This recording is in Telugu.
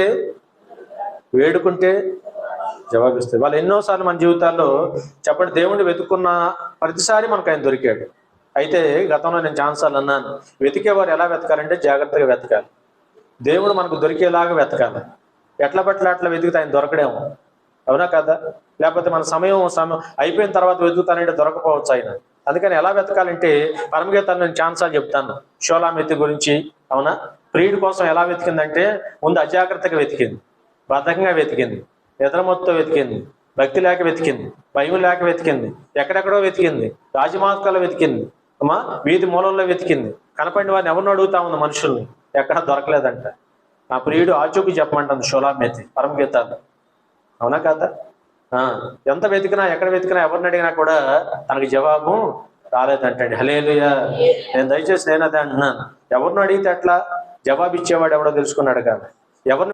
వెతికితే వేడుకుంటే జవాబిస్తాయి. వాళ్ళు ఎన్నోసార్లు మన జీవితాల్లో చెప్పండి దేవుణ్ణి వెతుక్కున్న ప్రతిసారి మనకు ఆయన దొరికాడు. అయితే గతంలో నేను ఛాన్సార్లు అన్నాను వెతికేవారు ఎలా వెతకాలంటే జాగ్రత్తగా వెతకాలి. దేవుడు మనకు దొరికేలాగా వెతకాలి. ఎట్ల పట్ల అట్లా వెతికితే ఆయన దొరకడేమో. అవునా కదా? లేకపోతే మన సమయం సమయం అయిపోయిన తర్వాత వెతుకుతానంటే దొరకపోవచ్చు ఆయన. అందుకని ఎలా వెతకాలంటే పరమగీతాన్ని నేను ఛాన్సాలు చెప్తాను షోలామితి గురించి. అవునా? ప్రియుడి కోసం ఎలా వెతికిందంటే ముందు అజాగ్రత్తగా వెతికింది బద్ధకంగా వెతికింది నిద్రమొత్తో వెతికింది భక్తి లేక వెతికింది భయం లేక వెతికింది ఎక్కడెక్కడో వెతికింది రాజమార్గాల్లో వెతికింది అమ్మా వీధి మూలంలో వెతికింది. కనపడిన వారిని ఎవరిని అడుగుతా ఉంది మనుషుల్ని? ఎక్కడ దొరకలేదంట. ఆ ప్రియుడు ఆచూకి చెప్పమంటుంది షోలామేతి పరమగీతాలు. అవునా కదా? ఎంత వెతికినా ఎక్కడ వెతికినా ఎవరిని అడిగినా కూడా తనకు జవాబు రాలేదంటండి. హలేలుయా నేను దయచేసి నేను అదే అంటున్నాను. ఎవరిని అడిగితే అట్లా జవాబిచ్చేవాడు ఎవడో తెలుసుకున్నాడు కానీ ఎవరిని